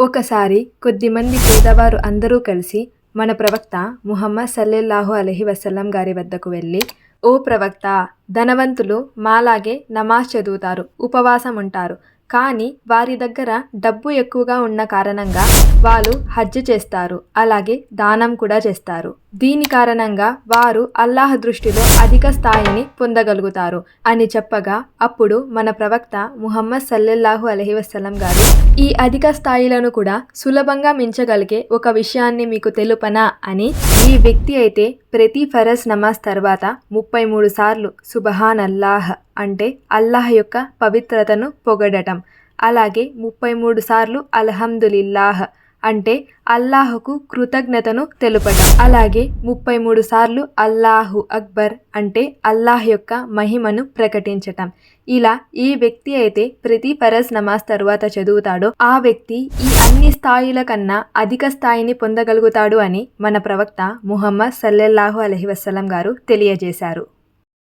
ఒకసారి కొద్దిమంది పేదవారు అందరూ కలిసి మన ప్రవక్త ముహమ్మద్ సల్లెల్లాహు అలహి వసల్లం గారి వద్దకు వెళ్ళి ఓ ప్రవక్త ధనవంతులు మాలాగే నమాజ్ చదువుతారు ఉపవాసం ఉంటారు కానీ వారి దగ్గర డబ్బు ఎక్కువగా ఉన్న కారణంగా వాళ్ళు హజ్ చేస్తారు. అలాగే దానం కూడా చేస్తారు. దీని కారణంగా వారు అల్లాహ్ దృష్టిలో అధిక స్థాయిని పొందగలుగుతారు అని చెప్పగా అప్పుడు మన ప్రవక్త ముహమ్మద్ సల్లెల్లాహు అలహి వసలం గారు ఈ అధిక స్థాయిలను కూడా సులభంగా మించగలిగే ఒక విషయాన్ని మీకు తెలుపనా అని ఈ వ్యక్తి అయితే ప్రతి ఫరజ్ నమాజ్ తర్వాత ముప్పై మూడు సార్లు సుబహాన్ అల్లాహ్ అంటే అల్లాహ్ యొక్క పవిత్రతను పొగడటం. అలాగే ముప్పై మూడు సార్లు అల్హమ్దులిల్లాహ్ అంటే అల్లాహుకు కృతజ్ఞతను తెలుపటం. అలాగే ముప్పై మూడు సార్లు అల్లాహు అక్బర్ అంటే అల్లాహ్ యొక్క మహిమను ప్రకటించటం. ఇలా ఈ వ్యక్తి అయితే ప్రతి ఫరజ్ నమాజ్ తరువాత చదువుతాడో ఆ వ్యక్తి ఈ అన్ని స్థాయిల కన్నా అధిక స్థాయిని పొందగలుగుతాడు అని మన ప్రవక్త ముహమ్మద్ సల్లెల్లాహు అలహి వసలం గారు తెలియజేశారు.